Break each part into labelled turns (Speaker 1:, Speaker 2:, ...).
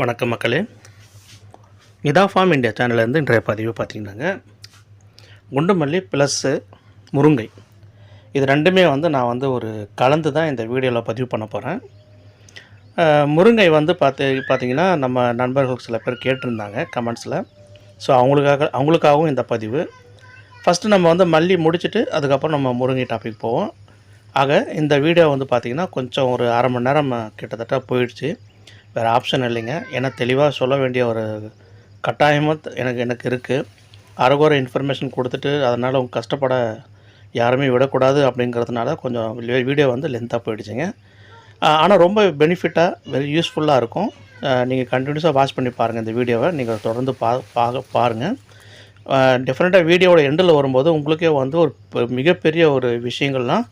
Speaker 1: வணக்கம் மக்களே. இதா ஃபார்ம் இந்தியா சேனல்லேருந்து இன்றைய பதிவு பார்த்தீங்கன்னாங்க குண்டுமல்லி ப்ளஸ்ஸு முருங்கை. இது ரெண்டுமே வந்து நான் வந்து ஒரு கலந்து தான் இந்த வீடியோவில் பதிவு பண்ண போகிறேன் முருங்கை வந்து பார்த்து பார்த்திங்கன்னா நம்ம நண்பர்கள் சில பேர் கேட்டிருந்தாங்க கமெண்ட்ஸில் ஸோ அவங்களுக்காக அவங்களுக்காகவும் இந்த பதிவு. ஃபஸ்ட்டு நம்ம வந்து மல்லி முடிச்சுட்டு அதுக்கப்புறம் நம்ம முருங்கை டாபிக் போவோம். ஆக இந்த வீடியோ வந்து பார்த்திங்கன்னா கொஞ்சம் ஒரு அரை மணி நேரம் கிட்டத்தட்ட போயிடுச்சு. வேறு ஆப்ஷன் இல்லைங்க. ஏன்னா தெளிவாக சொல்ல வேண்டிய ஒரு கட்டாயமாக எனக்கு எனக்கு இருக்குது அறகுறை இன்ஃபர்மேஷன் கொடுத்துட்டு அதனால் அவங்க கஷ்டப்பட யாருமே விடக்கூடாது அப்படிங்கிறதுனால கொஞ்சம் வீடியோ வந்து லென்த்தாக போயிடுச்சுங்க. ஆனால் ரொம்ப பெனிஃபிட்டாக வெரி யூஸ்ஃபுல்லாக இருக்கும். நீங்கள் கண்டினியூஸாக வாட்ச் பண்ணி பாருங்கள் இந்த வீடியோவை நீங்கள் தொடர்ந்து பா பாக பாருங்கள் டெஃபினட்டாக வீடியோவோட எண்டில் வரும்போது உங்களுக்கே வந்து ஒரு பெ- மிகப்பெரிய ஒரு விஷயங்கள்லாம்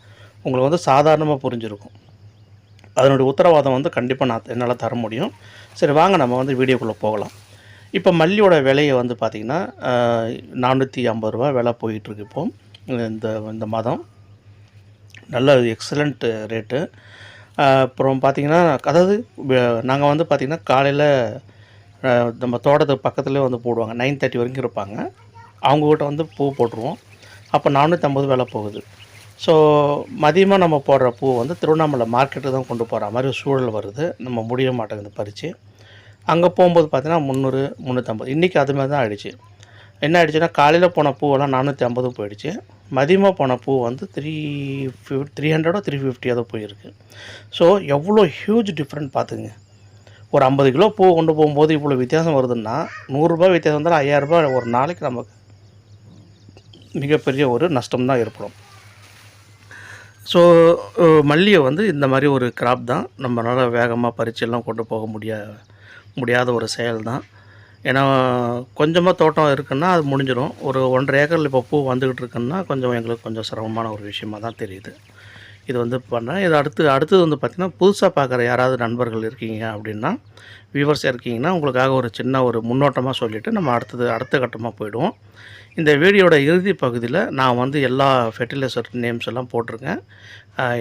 Speaker 1: உங்களுக்கு வந்து சாதாரணமாக புரிஞ்சிருக்கும். அதனுடைய உத்தரவாதம் வந்து கண்டிப்பாக நான் என்னால் தர முடியும். சரி வாங்க நம்ம வந்து வீடியோக்குள்ளே போகலாம். இப்போ மல்லியோட விலையை வந்து பார்த்திங்கன்னா நானூற்றி ஐம்பது ரூபா விலை போயிட்டுருக்கு இப்போ. இந்த இந்த மாதம். நல்ல எக்ஸலண்ட் ரேட்டு அப்புறம் பார்த்திங்கன்னா அதாவது நாங்கள் வந்து பார்த்திங்கன்னா காலையில் நம்ம தோட்டத்துக்கு பக்கத்துலேயே வந்து போடுவாங்க. நைன் தேர்ட்டி வரைக்கும் இருப்பாங்க. அவங்கக்கிட்ட வந்து பூ போட்டுருவோம். அப்போ நானூற்றம்பது விலை போகுது. ஸோ மதியமாக நம்ம போடுற பூ வந்து திருவண்ணாமலை மார்க்கெட்டு தான் கொண்டு போகிற மாதிரி சூழல் வருது. நம்ம முடிய மாட்டேங்குது பறித்து அங்கே போகும்போது பார்த்தீங்கன்னா முந்நூறு முந்நூற்றம்பது இன்றைக்கி அது மாதிரி தான் ஆகிடுச்சு என்ன ஆகிடுச்சுன்னா காலையில் போன பூவெல்லாம் நானூற்றி ஐம்பதும் போயிடுச்சு. மதியமாக போன பூ வந்து த்ரீ ஃபிஃப் த்ரீ ஹண்ட்ரடோ த்ரீ ஃபிஃப்டியாதோ போயிருக்கு. ஸோ எவ்வளோ ஹியூஜ் டிஃப்ரெண்ட் பார்த்துங்க ஒரு ஐம்பது கிலோ பூ கொண்டு போகும்போது இவ்வளோ வித்தியாசம் வருதுன்னா நூறுரூபா வித்தியாசம் இருந்தாலும் ஐயாயிரரூபா ஒரு நாளைக்கு நமக்கு மிகப்பெரிய ஒரு நஷ்டம் தான் ஏற்படும். ஸோ uh, மல்லியை வந்து இந்த மாதிரி ஒரு கிராப் தான். நம்மளால் வேகமாக பறிச்செல்லாம் கொண்டு போக முடியா முடியாத ஒரு செயல் தான். ஏன்னா கொஞ்சமாக தோட்டம் இருக்குன்னா அது முடிஞ்சிடும் ஒரு ஒன்றரை ஏக்கரில் இப்போ பூ வந்துக்கிட்டு இருக்குன்னா கொஞ்சம் எங்களுக்கு கொஞ்சம் சிரமமான ஒரு விஷயமா தான் தெரியுது. இது வந்து பண்ணேன் இது அடுத்து அடுத்தது வந்து பார்த்திங்கன்னா புதுசாக பார்க்குற யாராவது நண்பர்கள் இருக்கீங்க அப்படின்னா வியூவர்ஸ் இருக்கீங்கன்னா உங்களுக்காக ஒரு சின்ன ஒரு முன்னோட்டமாக சொல்லிவிட்டு நம்ம அடுத்தது அடுத்த கட்டமாக போயிடுவோம். இந்த வீடியோட இறுதி பகுதியில் நான் வந்து எல்லா ஃபெர்டிலைசர் நேம்ஸ் எல்லாம் போட்டிருக்கேன்.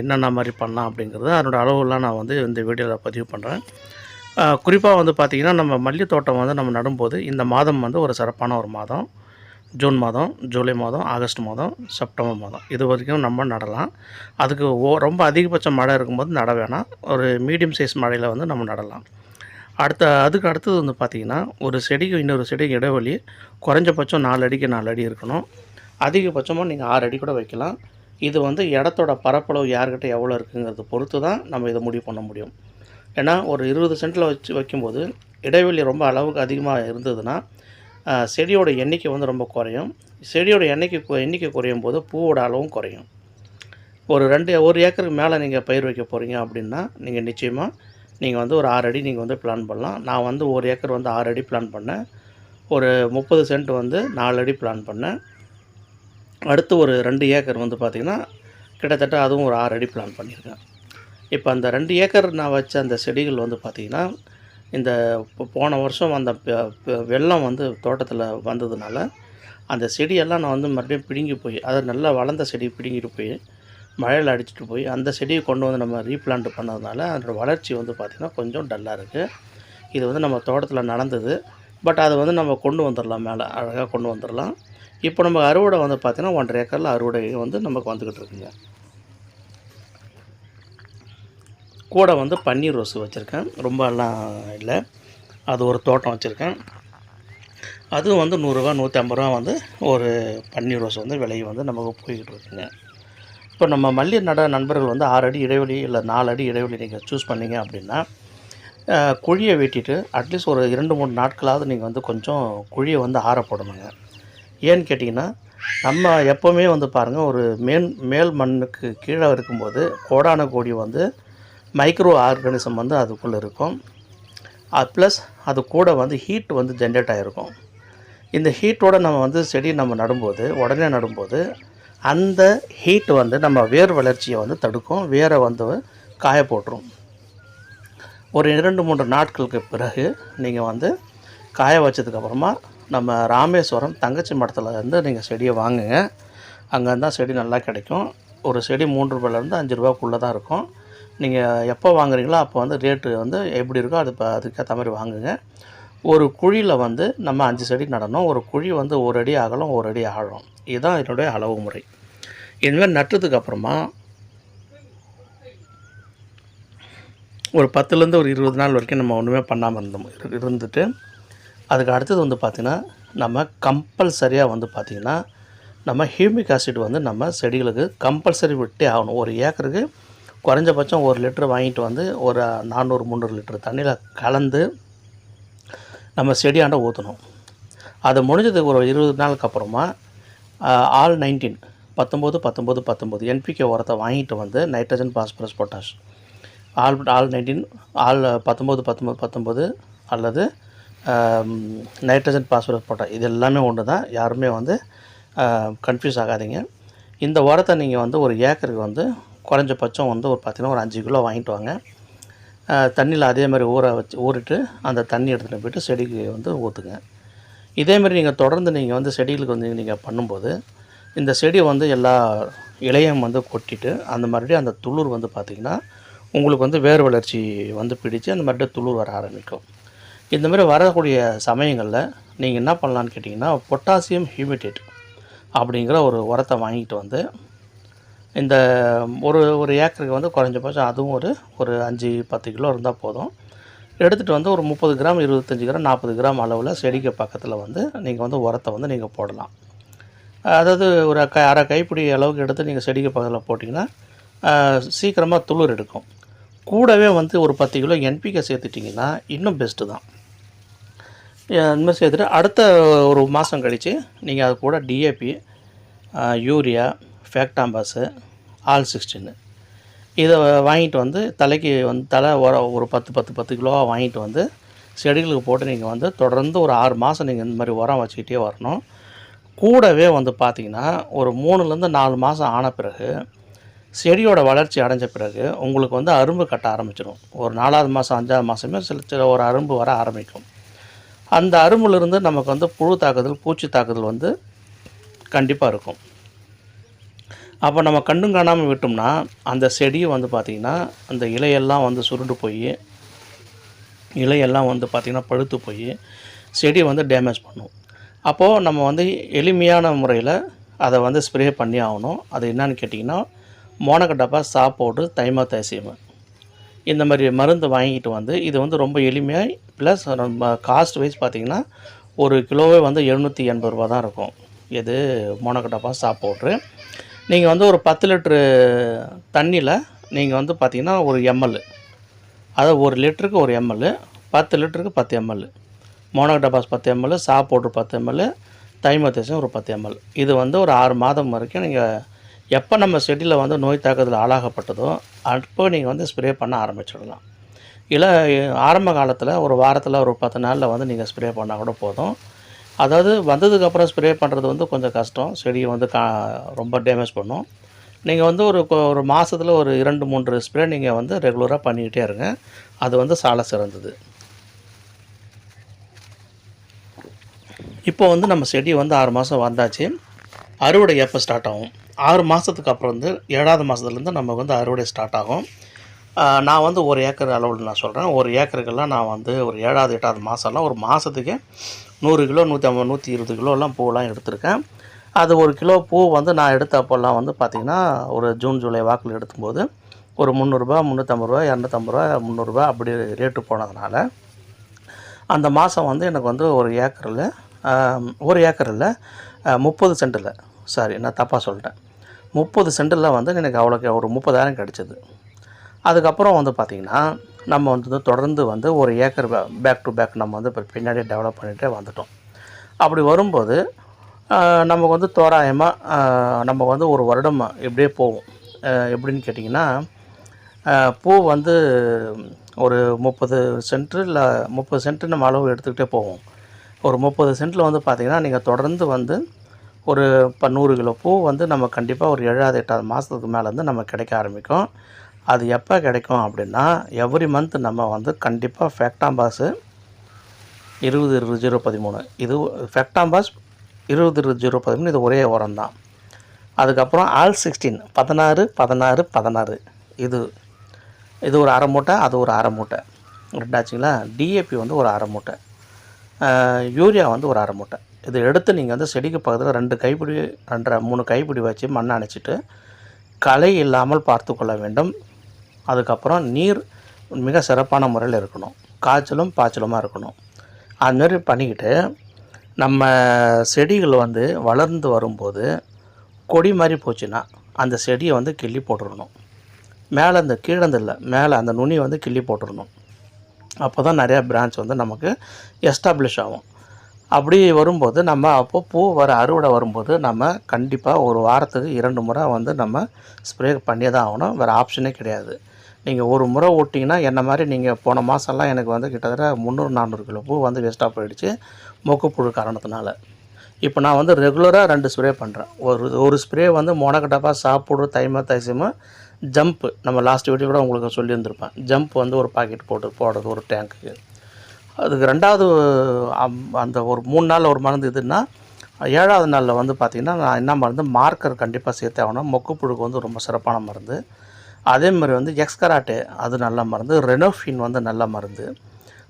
Speaker 1: என்னென்ன மாதிரி பண்ணலாம் அப்படிங்கிறது அதனோடய அளவுலாம் நான் வந்து இந்த வீடியோவில் பதிவு பண்ணுறேன் குறிப்பாக வந்து பார்த்திங்கன்னா நம்ம மல்லி தோட்டம் வந்து நம்ம நடும்போது இந்த மாதம் வந்து ஒரு சிறப்பான ஒரு மாதம். ஜூன் மாதம் ஜூலை மாதம் ஆகஸ்ட் மாதம் செப்டம்பர் மாதம். இது வரைக்கும் நம்ம நடலாம். அதுக்கு ஓ ரொம்ப அதிகபட்ச மழை இருக்கும்போது நட வேணாம். ஒரு மீடியம் சைஸ் மழையில் வந்து நம்ம நடலாம். அடுத்த அதுக்கு அடுத்தது வந்து பார்த்திங்கன்னா ஒரு செடிக்கு இன்னொரு செடிக்கு இடைவெளி குறைஞ்சபட்சம் நாலு அடிக்கு நாலு அடி இருக்கணும். அதிகபட்சமாக நீங்கள் ஆறு அடி கூட வைக்கலாம். இது வந்து இடத்தோட பரப்பளவு யார்கிட்ட எவ்வளோ இருக்குங்கிறத பொறுத்து தான் நம்ம இதை முடிவு பண்ண முடியும். ஏன்னா ஒரு இருபது சென்ட்டில் வச்சு வைக்கும்போது இடைவெளி ரொம்ப அளவுக்கு அதிகமாக இருந்ததுன்னா செடியோட எண்ணிக்கை வந்து ரொம்ப குறையும். செடியோட எண்ணிக்கை எண்ணிக்கை குறையும் போது பூவோட அளவும் குறையும். ஒரு ரெண்டு ஒரு ஏக்கருக்கு மேலே நீங்கள் பயிர் வைக்க போகிறீங்க அப்படின்னா நீங்கள் நிச்சயமாக நீங்கள் வந்து ஒரு ஆறு அடி நீங்கள் வந்து பிளான் பண்ணலாம். நான் வந்து ஒரு ஏக்கர் வந்து ஆறு அடி பிளான் பண்ணேன். ஒரு முப்பது சென்ட் வந்து நாலு அடி பிளான் பண்ணேன். அடுத்து ஒரு ரெண்டு ஏக்கர் வந்து பார்த்திங்கன்னா கிட்டத்தட்ட அதுவும் ஒரு ஆறு அடி பிளான் பண்ணியிருக்கேன். இப்போ அந்த ரெண்டு ஏக்கர் நான் வச்ச அந்த செடிகள் வந்து பார்த்திங்கன்னா இந்த போன வருஷம் அந்த வெள்ளம் வந்து தோட்டத்தில் வந்ததுனால அந்த செடியெல்லாம் நான் வந்து மறுபடியும் பிடுங்கி போய் அதை நல்லா வளர்ந்த செடி பிடுங்கிட்டு போய் மழையில் அடிச்சிட்டு போய் அந்த செடியை கொண்டு வந்து நம்ம ரீப்ளான்ட் பண்ணதுனால அதோட வளர்ச்சி வந்து பார்த்திங்கன்னா கொஞ்சம் டல்லாக இருக்குது இது வந்து நம்ம தோட்டத்தில் நடந்தது. பட் அதை வந்து நம்ம கொண்டு வந்துடலாம் மேலே அழகாக கொண்டு வந்துடலாம் இப்போ நம்ம அறுவடை வந்து பார்த்திங்கன்னா ஒன்றரை ஏக்கரில் அறுவடை வந்து நமக்கு வந்துக்கிட்டு இருக்குங்க. கூட வந்து பன்னீர் ரோஸ் வச்சுருக்கேன். ரொம்ப எல்லாம் இல்லை. அது ஒரு தோட்டம் வச்சுருக்கேன். அதுவும் வந்து நூறுரூவா நூற்றி ஐம்பது ரூபா வந்து ஒரு பன்னீர் ரோஸ் வந்து விலை வந்து நமக்கு போய்கிட்டு இருக்குங்க. இப்போ நம்ம மல்லி நட நண்பர்கள் வந்து ஆறு அடி இடைவெளி இல்லை நாலு அடி இடைவெளி நீங்கள் சூஸ் பண்ணீங்க அப்படின்னா குழியை வெட்டிட்டு அட்லீஸ்ட் ஒரு இரண்டு மூணு நாட்களாவது நீங்கள் வந்து கொஞ்சம் குழியை வந்து ஆற போடணுங்க. ஏன்னு கேட்டிங்கன்னா நம்ம எப்போவுமே வந்து பாருங்கள் ஒரு மேல் மேல் மண்ணுக்கு கீழே இருக்கும்போது கோடான கோடி வந்து மைக்ரோ ஆர்கானிசம் வந்து அதுக்குள்ளே இருக்கும். ப்ளஸ் அது கூட வந்து ஹீட் வந்து ஜென்ரேட் ஆகிருக்கும் இந்த ஹீட்டோட நம்ம வந்து செடி நம்ம நடும்போது உடனே நடும்போது அந்த ஹீட் வந்து நம்ம வேர் வளர்ச்சியை வந்து தடுக்கும். வேரை வந்து காய போட்டுரும். ஒரு இரண்டு மூன்று நாட்களுக்கு பிறகு நீங்கள் வந்து காய வச்சதுக்கப்புறமா நம்ம ராமேஸ்வரம் தங்கச்சி மடத்தில் இருந்து நீங்கள் செடியை வாங்குங்க. அங்கே இருந்தால் செடி நல்லா கிடைக்கும். ஒரு செடி மூன்று ரூபாயிலேருந்து அஞ்சு ரூபாக்குள்ளே தான் இருக்கும். நீங்கள் எப்போ வாங்குறீங்களோ அப்போ வந்து ரேட்டு வந்து எப்படி இருக்கோ அது இப்போ அதுக்கேற்ற மாதிரி வாங்குங்க. ஒரு குழியில் வந்து நம்ம அஞ்சு செடி நடணும். ஒரு குழி வந்து ஒரு அடி அகலம் ஒரு அடி ஆழம். இதுதான் என்னுடைய அளவு முறை. இதுமாதிரி நட்டதுக்கு அப்புறமா ஒரு பத்துலேருந்து ஒரு இருபது நாள் வரைக்கும் நம்ம ஒன்றுமே பண்ணாமல் இருந்தோம். இரு- இருந்துட்டு அதுக்கு அடுத்தது வந்து பார்த்திங்கன்னா நம்ம கம்பல்சரியாக வந்து பார்த்திங்கன்னா நம்ம ஹியூமிக் ஆசிட் வந்து நம்ம செடிகளுக்கு கம்பல்சரி விட்டே ஆகணும். ஒரு ஏக்கருக்கு குறைஞ்சபட்சம் ஒரு லிட்டர் வாங்கிட்டு வந்து ஒரு நானூறு முந்நூறு லிட்டர் தண்ணியில் கலந்து நம்ம செடியாண்ட ஊற்றணும் அது முடிஞ்சதுக்கு ஒரு இருபது நாளுக்கு அப்புறமா ஆல் நைன்டீன். பத்தொம்போது பத்தொம்போது பத்தொம்போது. என்பிகே உரத்தை வாங்கிட்டு வந்து nitrogen phosphorus potash. All all nineteen all பத்தொம்போது பத்தொம்போது பத்தொம்போது அல்லது நைட்ரஜன் பாஸ்பரஸ் பொட்டாஷ். இது எல்லாமே ஒன்று தான். யாருமே வந்து கன்ஃபியூஸ் ஆகாதீங்க. இந்த உரத்தை நீங்கள் வந்து ஒரு ஏக்கருக்கு வந்து குறைஞ்சபட்சம் வந்து ஒரு பார்த்தீங்கன்னா ஒரு அஞ்சு கிலோ வாங்கிட்டு வாங்க. தண்ணியில் அதே மாதிரி ஊற வச்சு ஊறிட்டு அந்த தண்ணி எடுத்துகிட்டு போயிட்டு செடிக்கு வந்து ஊற்றுங்க இதேமாரி நீங்கள் தொடர்ந்து நீங்கள் வந்து செடிகளுக்கு வந்து நீங்கள் பண்ணும்போது இந்த செடி வந்து எல்லா இலையும் வந்து கொட்டிட்டு அந்த மறுபடியும் அந்த துளிர் வந்து பார்த்திங்கன்னா உங்களுக்கு வந்து வேர் வளர்ச்சி வந்து பிடிச்சு அந்த மறுபடியும் துளிர் வர ஆரம்பிக்கும். இந்த மாதிரி வரக்கூடிய சமயங்களில் நீங்கள் என்ன பண்ணலான்னு கேட்டிங்கன்னா பொட்டாசியம் ஹியூமிடேட் அப்படிங்கிற ஒரு உரத்தை வாங்கிட்டு வந்து இந்த ஒரு ஒரு ஏக்கருக்கு வந்து குறைஞ்சபட்சம் அதுவும் ஒரு ஒரு அஞ்சு பத்து கிலோ இருந்தால் போதும். எடுத்துகிட்டு வந்து ஒரு முப்பது கிராம் இருபத்தஞ்சி கிராம் நாற்பது கிராம் அளவில் செடிக்கு பக்கத்தில் வந்து நீங்கள் வந்து உரத்தை வந்து நீங்கள் போடலாம். அதாவது ஒரு க அரை கைப்பிடி அளவுக்கு எடுத்து நீங்கள் செடிக்கு பக்கத்தில் போட்டிங்கன்னா சீக்கிரமாக துளிர் எடுக்கும். கூடவே வந்து ஒரு பத்து கிலோ என்பிகே சேர்த்துட்டிங்கன்னா இன்னும் பெஸ்ட்டு தான். இந்த மாதிரி சேர்த்துட்டு அடுத்த ஒரு மாதம் கழித்து நீங்கள் அது கூட டிஏபி யூரியா ஃபேக்டாம்பாஸு ஆல் சிக்ஸ்டின்னு இதை வாங்கிட்டு வந்து தலைக்கு வந்து தலை உர ஒரு பத்து பத்து பத்து கிலோவாக வாங்கிட்டு வந்து செடிகளுக்கு போட்டு நீங்கள் வந்து தொடர்ந்து ஒரு ஆறு மாதம் நீங்கள் இந்த மாதிரி உரம் வச்சுக்கிட்டே வரணும். கூடவே வந்து பார்த்திங்கன்னா ஒரு மூணுலேருந்து நாலு மாதம் ஆன பிறகு செடியோட வளர்ச்சி அடைஞ்ச பிறகு உங்களுக்கு வந்து அரும்பு கட்ட ஆரம்பிச்சிடும் ஒரு நாலாவது மாதம் அஞ்சாவது மாதமே சில சில ஒரு அரும்பு வர ஆரம்பிக்கும். அந்த அரும்புலேருந்து நமக்கு வந்து புழு தாக்குதல் பூச்சி தாக்குதல் வந்து கண்டிப்பாக இருக்கும். அப்போ நம்ம கண்டும் காணாமல் விட்டோம்னா அந்த செடியை வந்து பார்த்திங்கன்னா அந்த இலையெல்லாம் வந்து சுருண்டு போய் இலையெல்லாம் வந்து பார்த்திங்கன்னா பழுத்து போய் செடி வந்து டேமேஜ் பண்ணும். அப்போது நம்ம வந்து எளிமையான முறையில் அதை வந்து ஸ்ப்ரே பண்ணி ஆகணும். அது என்னன்னு கேட்டிங்கன்னா மோனக்கட்டப்பா சாப்போடு தைமா தேசியம் இந்த மாதிரி மருந்து வாங்கிட்டு வந்து இது வந்து ரொம்ப எளிமையாக ப்ளஸ் ரொம்ப காஸ்ட் வைஸ் பார்த்திங்கன்னா ஒரு கிலோவே வந்து எழுநூற்றி எண்பது ரூபா தான் இருக்கும். இது மோனக்கட்டப்பா சாப்போட்ரு நீங்கள் வந்து ஒரு பத்து லிட்ரு தண்ணியில் நீங்கள் வந்து பார்த்திங்கன்னா ஒரு எம்எல் அதாவது ஒரு லிட்டருக்கு ஒரு எம்எல் பத்து லிட்டருக்கு பத்து எம்எல் மோனோடபாஸ் பத்து எம்எல் சாப்போட்ரு பத்து எம்எல் தைமத்தேசம் ஒரு பத்து எம்எல் இது வந்து ஒரு ஆறு மாதம் வரைக்கும் நீங்கள் எப்போ நம்ம செடியில் வந்து நோய் தாக்குதல் ஆளாகப்பட்டதோ அப்போ நீங்கள் வந்து ஸ்ப்ரே பண்ண ஆரம்பிச்சிடலாம். இல்லை ஆரம்ப காலத்தில் ஒரு வாரத்தில் ஒரு பத்து நாளில் வந்து நீங்கள் ஸ்ப்ரே பண்ணால் கூட போதும். அதாவது வந்ததுக்கப்புறம் ஸ்ப்ரே பண்ணுறது வந்து கொஞ்சம் கஷ்டம். செடியை வந்து கா ரொம்ப டேமேஜ் பண்ணும். நீங்கள் வந்து ஒரு ஒரு மாதத்தில் ஒரு இரண்டு மூன்று ஸ்ப்ரே நீங்கள் வந்து ரெகுலராக பண்ணிக்கிட்டே இருங்க. அது வந்து சால சிறந்தது. இப்போ வந்து நம்ம செடி வந்து ஆறு மாதம் வந்தாச்சு. அறுவடை எப்போ ஸ்டார்ட் ஆகும்? ஆறு மாதத்துக்கு அப்புறம் வந்து ஏழாவது மாதத்துலேருந்து நமக்கு வந்து அறுவடை ஸ்டார்ட் ஆகும். நான் வந்து ஒரு ஏக்கர் அளவில் நான் சொல்கிறேன் ஒரு ஏக்கருக்கெல்லாம் நான் வந்து ஒரு ஏழாவது எட்டாவது மாதம்லாம் ஒரு மாதத்துக்கு நூறு கிலோ நூற்றி ஐம்பது நூற்றி இருபது கிலோலாம் பூவெல்லாம் எடுத்திருக்கேன். அது ஒரு கிலோ பூ வந்து நான் எடுத்த அப்போல்லாம் வந்து பார்த்திங்கன்னா ஒரு ஜூன் ஜூலை வாக்கில் எடுக்கும்போது ஒரு முந்நூறுரூபா முந்நூற்றம்பது ரூபா இரநூத்தம்பது ரூபா முந்நூறுரூபா அப்படி ரேட்டு போனதுனால அந்த மாதம் வந்து எனக்கு வந்து ஒரு ஏக்கரில் ஒரு ஏக்கரில் முப்பது சென்டில். சாரி நான் தப்பாக சொல்லிட்டேன். முப்பது சென்டில் வந்து எனக்கு அவ்வளோக்கு ஒரு முப்பதாயிரம் கிடச்சிது. அதுக்கப்புறம் வந்து பார்த்திங்கன்னா நம்ம வந்து தொடர்ந்து வந்து ஒரு ஏக்கர் பேக் டு பேக் நம்ம வந்து இப்போ பின்னாடியே டெவலப் பண்ணிகிட்டே வந்துட்டோம். அப்படி வரும்போது நமக்கு வந்து தோராயமாக நம்ம வந்து ஒரு வருடம் இப்படியே போவோம் எப்படின்னு கேட்டிங்கன்னா பூ வந்து ஒரு முப்பது சென்ட்டு இல்லை முப்பது சென்ட்டு நம்ம அளவு எடுத்துக்கிட்டே போவோம் ஒரு முப்பது சென்ட்டில் வந்து பார்த்திங்கன்னா நீங்கள் தொடர்ந்து வந்து ஒரு இப்போ நூறு கிலோ பூ வந்து நம்ம கண்டிப்பாக ஒரு ஏழாவது எட்டாவது மாதத்துக்கு மேலே வந்து நம்ம கிடைக்க ஆரம்பிக்கும். அது எப்போ கிடைக்கும் அப்படின்னா எவ்ரி மந்த் நம்ம வந்து கண்டிப்பாக ஃபேக்டாம்பாஸு இருபது இருபது ஜீரோ பதிமூணு. இது ஃபேக்டாம்பாஸ் இருபது இருபது ஜீரோ பதிமூணு இது ஒரே உரம் தான். அதுக்கப்புறம் ஆல் சிக்ஸ்டீன் பதினாறு பதினாறு பதினாறு. இது இது ஒரு அரை மூட்டை அது ஒரு அரை மூட்டை. ரெண்டாச்சுங்களா டிஏபி வந்து ஒரு அரை மூட்டை. யூரியா வந்து ஒரு அரை மூட்டை. இது எடுத்து நீங்கள் வந்து செடிக்கு பக்கத்தில் ரெண்டு கைப்பிடி ரெண்டரை மூணு கைப்பிடி வச்சு மண்ணை அணைச்சிட்டு களை இல்லாமல் பார்த்து கொள்ள வேண்டும். அதுக்கப்புறம் நீர் மிக சிறப்பான முறையில் இருக்கணும். காய்ச்சலும் பாய்ச்சலுமாக இருக்கணும். அதுமாரி பண்ணிக்கிட்டு நம்ம செடிகள் வந்து வளர்ந்து வரும்போது கொடி மாதிரி போச்சுன்னா அந்த செடியை வந்து கிள்ளி போட்டுடணும் மேலே அந்த கீழந்து இல்லை மேலே அந்த நுனி வந்து கிள்ளி போட்டுடணும் அப்போ தான் நிறையா பிரான்ச் வந்து நமக்கு எஸ்டாப்ளிஷ் ஆகும். அப்படி வரும்போது நம்ம அப்போ பூ வர அறுவடை வரும்போது நம்ம கண்டிப்பாக ஒரு வாரத்துக்கு இரண்டு முறை வந்து நம்ம ஸ்ப்ரே பண்ணியே தான் ஆகணும். வேறு ஆப்ஷனே கிடையாது. நீங்கள் ஒரு முறை ஓட்டிங்கன்னா என்ன மாதிரி நீங்கள் போன மாதம்லாம் எனக்கு வந்து கிட்டத்தட்ட முந்நூறு நானூறு கிலோ பூ வந்து வேஸ்ட்டாக போயிடுச்சு மொக்குப்புழு காரணத்தினால. இப்போ நான் வந்து ரெகுலராக ரெண்டு ஸ்ப்ரே பண்ணுறேன் ஒரு ஒரு ஸ்ப்ரே வந்து மொனக்கட்டப்பா சாப்பிடு தைம தைசமாக ஜம்ப்பு நம்ம லாஸ்ட் வீடியோ கூட உங்களுக்கு சொல்லியிருந்திருப்பேன். ஜம்ப் வந்து ஒரு பாக்கெட் போட்டு போடுறது ஒரு டேங்க்குக்கு அதுக்கு ரெண்டாவது அம்- அந்த ஒரு மூணு நாள் ஒரு மருந்து இதுன்னா ஏழாவது நாளில் வந்து பார்த்திங்கன்னா நான் என்ன மருந்து மார்க்கர் கண்டிப்பாக சேர்த்தே ஆகணும். மொக்குப்புழுக்கு வந்து ரொம்ப சிறப்பான மருந்து. அதே மாதிரி வந்து எக்ஸ்கராட்டே அது நல்ல மருந்து. ரெனோஃபின் வந்து நல்ல மருந்து.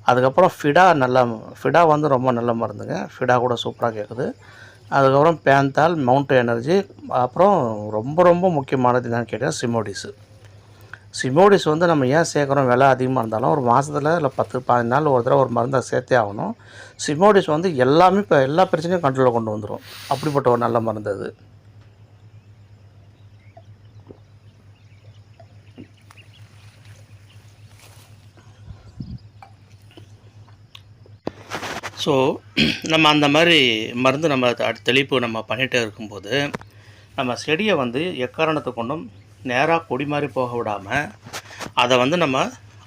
Speaker 1: அதுக்கப்புறம் ஃபிடா நல்ல ஃபிடா வந்து ரொம்ப நல்ல மருந்துங்க. ஃபிடா கூட சூப்பராக கேட்குது அதுக்கப்புறம் பேந்தால் மவுண்ட் எனர்ஜி அப்புறம் ரொம்ப ரொம்ப முக்கியமானது என்னன்னு கேட்டால் சிமோடிஸு சிமோடிஸ் வந்து நம்ம ஏன் சேர்க்குறோம்? விலை அதிகமாக இருந்தாலும் ஒரு மாதத்தில் இல்லை பத்து பதினஞ்சு நாள் ஒரு தடவை ஒரு மருந்தை சேர்த்தே ஆகணும். சிமோடிஸ் வந்து எல்லாமே இப்போ எல்லா பிரச்சனையும் கண்ட்ரோலில் கொண்டு வந்துடும் அப்படிப்பட்ட ஒரு நல்ல மருந்து அது. ஸோ நம்ம அந்த மாதிரி மருந்து நம்ம அடு- தெளிப்பு நம்ம பண்ணிகிட்டே இருக்கும்போது நம்ம செடியை வந்து எக்காரணத்தை கொண்டும் நேராக கொடி மாதிரி போக விடாமல் அதை வந்து நம்ம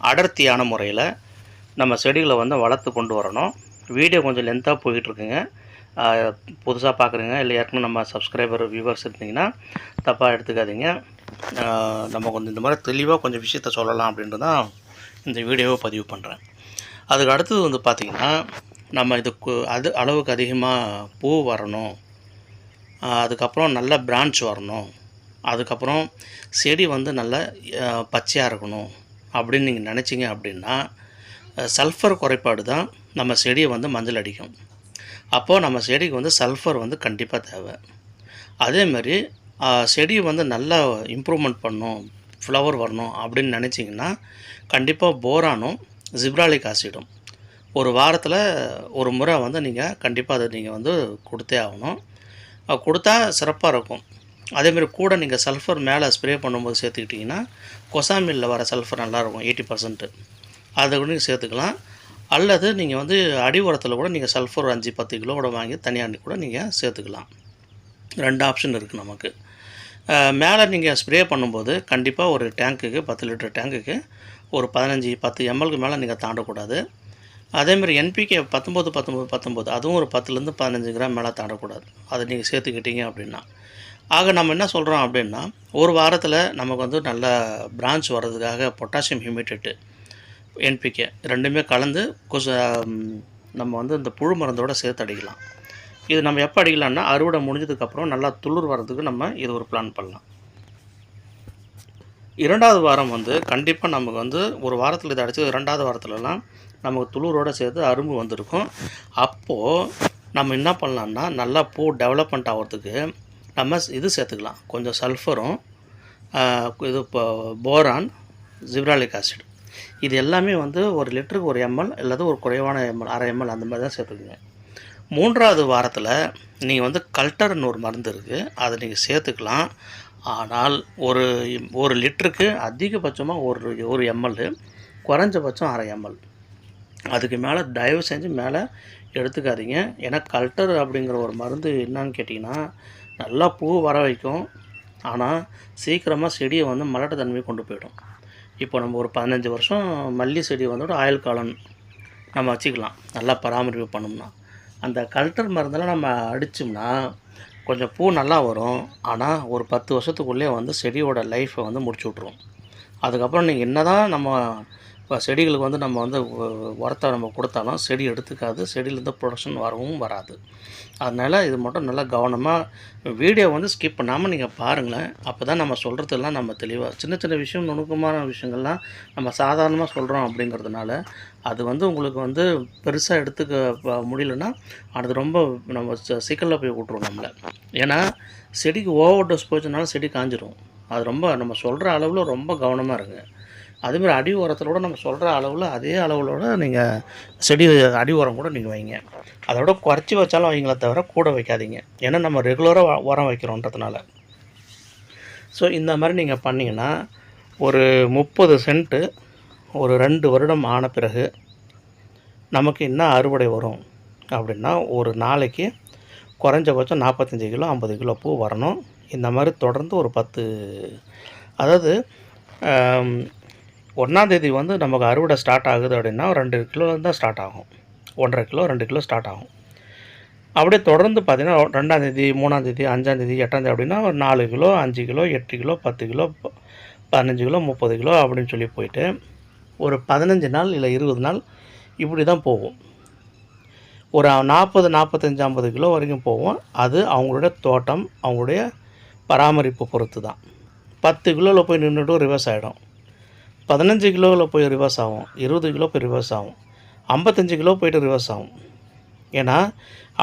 Speaker 1: அடர்த்தியான முறையில் நம்ம செடிகளை வந்து வளர்த்து கொண்டு வரணும். வீடியோ கொஞ்சம் லென்த்தாக போயிட்டுருக்குங்க புதுசாக பார்க்குறீங்க இல்லை ஏற்கனவே நம்ம சப்ஸ்கிரைபர் வியூவர்ஸ் இருந்தீங்கன்னா தப்பாக எடுத்துக்காதீங்க. நம்ம கொஞ்சம் இந்த மாதிரி தெளிவாக கொஞ்சம் விஷயத்த சொல்லலாம் அப்படின்ட்டு தான் இந்த வீடியோவை பதிவு பண்ணுறேன் அதுக்கு அடுத்தது வந்து பார்த்திங்கன்னா நம்ம இதுக்கு அது அளவுக்கு அதிகமாக பூ வரணும். அதுக்கப்புறம் நல்ல பிரான்ச் வரணும். அதுக்கப்புறம் செடி வந்து நல்ல பச்சையாக இருக்கணும் அப்படின்னு நீங்கள் நினச்சிங்க அப்படின்னா சல்ஃபர் குறைபாடு தான் நம்ம செடியை வந்து மஞ்சள் அடிக்கும். அப்போது நம்ம செடிக்கு வந்து சல்ஃபர் வந்து கண்டிப்பாக தேவை. அதேமாதிரி செடி வந்து நல்லா இம்ப்ரூவ்மெண்ட் பண்ணணும் ஃப்ளவர் வரணும் அப்படின்னு நினச்சிங்கன்னா கண்டிப்பாக போரானும் ஜிப்ராலிக் ஆசிடும். ஒரு வாரத்தில் ஒரு முறை வந்து நீங்கள் கண்டிப்பாக அதை நீங்கள் வந்து கொடுத்தே ஆகணும். கொடுத்தா சிறப்பாக இருக்கும். அதேமாரி கூட நீங்கள் சல்ஃபர் மேலே ஸ்ப்ரே பண்ணும்போது சேர்த்துக்கிட்டிங்கன்னா கொசாமில்ல வர சல்ஃபர் நல்லாயிருக்கும் எயிட்டி பர்சன்ட்டு அதை கூட நீங்கள் சேர்த்துக்கலாம். அல்லது நீங்கள் வந்து அடி உரத்தில் கூட நீங்கள் சல்ஃபர் அஞ்சு பத்து கிலோ கூட வாங்கி தனியாண்டி கூட நீங்கள் சேர்த்துக்கலாம். ரெண்டு ஆப்ஷன் இருக்குது நமக்கு. மேலே நீங்கள் ஸ்ப்ரே பண்ணும்போது கண்டிப்பாக ஒரு டேங்க்குக்கு பத்து லிட்டர் டேங்க்குக்கு ஒரு பதினஞ்சு பத்து எம்எல்க்கு மேலே நீங்கள் தாண்டக்கூடாது. அதேமாதிரி என்பிகே பத்தொம்போது பத்தொம்போது பத்தொம்போது அதுவும் ஒரு பத்துலேருந்து பதினஞ்சு கிராம் மேலே தாண்டக்கூடாது அதை நீங்கள் சேர்த்துக்கிட்டீங்க அப்படின்னா. ஆக நம்ம என்ன சொல்கிறோம் அப்படின்னா ஒரு வாரத்தில் நமக்கு வந்து நல்ல பிரான்ச் வர்றதுக்காக பொட்டாசியம் ஹியூமிடேட்டு என்பிகே ரெண்டுமே கலந்து கொசு நம்ம வந்து இந்த புழு மருந்தோட சேர்த்து அடிக்கலாம். இது நம்ம எப்போ அடிக்கலாம்னா அறுவடை முடிஞ்சதுக்கப்புறம் நல்லா துளிர் வர்றதுக்கு நம்ம இது ஒரு பிளான் பண்ணலாம். இரண்டாவது வாரம் வந்து கண்டிப்பாக நமக்கு வந்து ஒரு வாரத்தில் இதை அடித்து ரெண்டாவது வாரத்துலலாம் நமக்கு துளுரோடு சேர்த்து அரும்பு வந்திருக்கும். அப்போது நம்ம என்ன பண்ணலான்னா நல்லா பூ டெவலப்மெண்ட் ஆகிறதுக்கு நம்ம இது சேர்த்துக்கலாம். கொஞ்சம் சல்ஃபரும் இது இப்போ போரான் ஜிப்ராலிக் ஆசிட் இது எல்லாமே வந்து ஒரு லிட்டருக்கு ஒரு எம்எல் அல்லது ஒரு குறைவான எம்எல் அரை எம்எல் அந்த மாதிரி தான் சேர்த்துக்குங்க. மூன்றாவது வாரத்தில் நீங்கள் வந்து கல்டர்னு ஒரு மருந்து இருக்குது அதை நீங்கள் சேர்த்துக்கலாம். ஆனால் ஒரு ஒரு லிட்டருக்கு அதிகபட்சமாக ஒரு ஒரு எம்எல் குறைஞ்சபட்சம் அரை எம்எல் அதுக்கு மேலே தயவு செஞ்சு மேலே எடுத்துக்காதீங்க. ஏன்னா கல்டர் அப்படிங்கிற ஒரு மருந்து என்னன்னு கேட்டிங்கன்னா நல்லா பூ வர வைக்கும். ஆனால் சீக்கிரமாக செடியை வந்து மலட்டுத்தன்மையை கொண்டு போயிடும். இப்போ நம்ம ஒரு பதினஞ்சு வருஷம் மல்லி செடி வந்துட்டு ஆயுள் காலம் நம்ம வச்சுக்கலாம். நல்லா பராமரிப்பு பண்ணோம்னா. அந்த கல்டர் மருந்தெல்லாம் நம்ம அடித்தோம்னா கொஞ்சம் பூ நல்லா வரும். ஆனால் ஒரு பத்து வருஷத்துக்குள்ளே வந்து செடியோட லைஃப்பை வந்து முடிச்சு விட்ருவோம் அதுக்கப்புறம் நீங்கள் என்ன தான் நம்ம இப்போ செடிகளுக்கு வந்து நம்ம வந்து உரத்தை நம்ம கொடுத்தாலும் செடி எடுத்துக்காது. செடியிலேருந்து ப்ரொடக்ஷன் வரவும் வராது. அதனால் இது மட்டும் நல்லா கவனமாக வீடியோ வந்து ஸ்கிப் பண்ணாமல் நீங்கள் பாருங்களேன். அப்போ தான் நம்ம சொல்கிறதெல்லாம் நம்ம தெளிவாக சின்ன சின்ன விஷயம் நுணுக்கமான விஷயங்கள்லாம் நம்ம சாதாரணமாக சொல்கிறோம் அப்படிங்கிறதுனால அது வந்து உங்களுக்கு வந்து பெருசாக எடுத்துக்க முடியலன்னா அது ரொம்ப நம்ம ச- சிக்கலில் போய் விட்ருவோம் நம்மளை. ஏன்னா செடிக்கு ஓவர் டோஸ் போச்சுனாலும் செடி காஞ்சிரும். அது ரொம்ப நம்ம சொல்கிற அளவில் ரொம்ப கவனமாக இருங்க. அதுமாரி அடி உரத்தோட நம்ம சொல்கிற அளவில் அதே அளவுலோட நீங்கள் செடி அடி உரம் கூட நீங்கள் வைங்க. அதோட குறைச்சி வச்சாலும் வைங்களே தவிர கூட வைக்காதீங்க. ஏன்னா நம்ம ரெகுலராக உரம் வைக்கிறோன்றதுனால. ஸோ இந்த மாதிரி நீங்கள் பண்ணிங்கன்னா ஒரு முப்பது சென்ட்டு ஒரு ரெண்டு வருடம் ஆன பிறகு நமக்கு என்ன அறுவடை வரும்? அப்படின்னா ஒரு நாளைக்கு குறைஞ்சபட்சம் நாற்பத்தஞ்சு கிலோ ஐம்பது கிலோ பூ வரணும். இந்த மாதிரி தொடர்ந்து ஒரு பத்து அதாவது ஒன்றாந்தேதி வந்து நமக்கு அறுவடை ஸ்டார்ட் ஆகுது அப்படின்னா ரெண்டு கிலோ தான் ஸ்டார்ட் ஆகும். ஒன்றரை கிலோ ரெண்டு கிலோ ஸ்டார்ட் ஆகும். அப்படியே தொடர்ந்து பார்த்தீங்கன்னா ரெண்டாந்தேதி மூணாந்தேதி அஞ்சாந்தேதி எட்டாந்தேதி அப்படின்னா ஒரு நாலு கிலோ அஞ்சு கிலோ எட்டு கிலோ பத்து கிலோ பதினஞ்சு கிலோ முப்பது கிலோ அப்படின்னு சொல்லி போயிட்டு ஒரு பதினஞ்சு நாள் இல்லை இருபது நாள் இப்படி தான் போகும். ஒரு நாற்பது நாற்பத்தஞ்சு ஐம்பது கிலோ வரைக்கும் போகும். அது அவங்களுடைய தோட்டம் அவங்களுடைய பராமரிப்பு பொறுத்து தான் பத்து கிலோவில் போய் நின்றுட்டும் ரிவர்ஸ் ஆகிடும் பதினஞ்சு கிலோவில் போய் ரிவர்ஸ் ஆகும். இருபது கிலோ போய் ரிவர்ஸ் ஆகும். ஐம்பத்தஞ்சு கிலோ போயிட்டு ரிவர்ஸ் ஆகும். ஏன்னா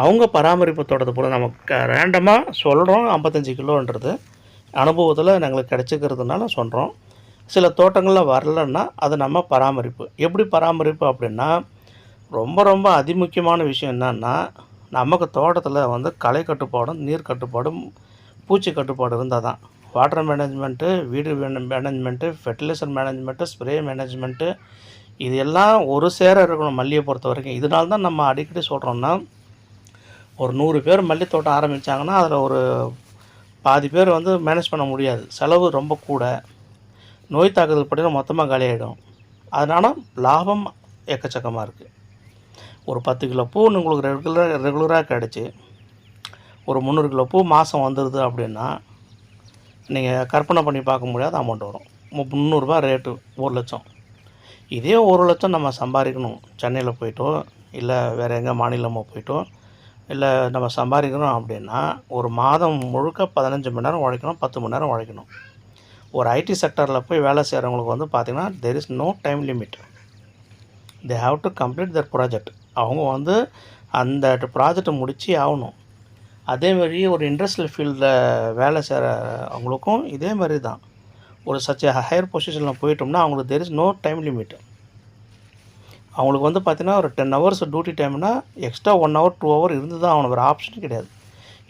Speaker 1: அவங்க பராமரிப்பு தோட்டத்தை நம்ம க ரேண்டமாக சொல்கிறோம் ஐம்பத்தஞ்சு கிலோன்றது. அனுபவத்தில் எங்களுக்கு கிடச்சிக்கிறதுனால சொல்கிறோம் சில தோட்டங்களில் வரலன்னா அது நம்ம பராமரிப்பு. எப்படி பராமரிப்பு அப்படின்னா ரொம்ப ரொம்ப அதிமுக்கியமான விஷயம் என்னன்னா நமக்கு தோட்டத்தில் வந்து களை கட்டுப்பாடும் நீர் கட்டுப்பாடும் பூச்சி கட்டுப்பாடு இருந்தால் தான் வாட்டர் மேனேஜ்மெண்ட்டு வீடு management fertilizer management spray management இது எல்லாம் ஒரு சேர இருக்கணும் மல்லியை பொறுத்த வரைக்கும். இதனால தான் நம்ம அடிக்கடி சொல்கிறோம்னா ஒரு நூறு பேர் மல்லி தோட்டம் ஆரம்பித்தாங்கன்னா அதில் ஒரு பாதி பேர் வந்து மேனேஜ் பண்ண முடியாது. செலவு ரொம்ப கூட. நோய் தாக்குதல் பட்டினா மொத்தமாக காலியாகிடும் அதனால் லாபம் எக்கச்சக்கமாக இருக்குது ஒரு பத்து கிலோ பூ உங்களுக்கு ரெகுலராக ரெகுலராக கிடச்சி ஒரு முந்நூறு கிலோ பூ மாதம் வந்துடுது அப்படின்னா நீங்கள் கற்பனை பண்ணி பார்க்க முடியாத அமௌண்ட் வரும். மு- முந்நூறுரூபா ரேட்டு ஒரு லட்சம். இதே ஒரு லட்சம் நம்ம சம்பாதிக்கணும். சென்னையில் போயிட்டோ இல்லை வேறு எங்கே மாநிலமோ போயிட்டோ இல்லை நம்ம சம்பாதிக்கணும் அப்படின்னா ஒரு மாதம் முழுக்க பதினஞ்சு மணி நேரம் உழைக்கணும் பத்து மணி நேரம் உழைக்கணும். ஒரு ஐடி செக்டரில் போய் வேலை செய்கிறவங்களுக்கு வந்து பார்த்திங்கன்னா there is no time limit they have to complete their project அவங்க வந்து அந்த ப்ராஜெக்டை முடித்து ஆகணும். அதே மாதிரி ஒரு இண்டஸ்ட்ரியல் ஃபீல்டில் வேலை செய்கிற அவங்களுக்கும் இதே மாதிரி தான். ஒரு சச்ச ஹையர் பொசிஷனில் போயிட்டோம்னா அவங்களுக்கு there is no time limit அவங்களுக்கு வந்து பார்த்திங்கன்னா ஒரு டென் ஹவர்ஸ் டியூட்டி டைம்னா extra one hour two hour இருந்து தான் அவனுக்கு ஒரு ஆப்ஷன் கிடையாது.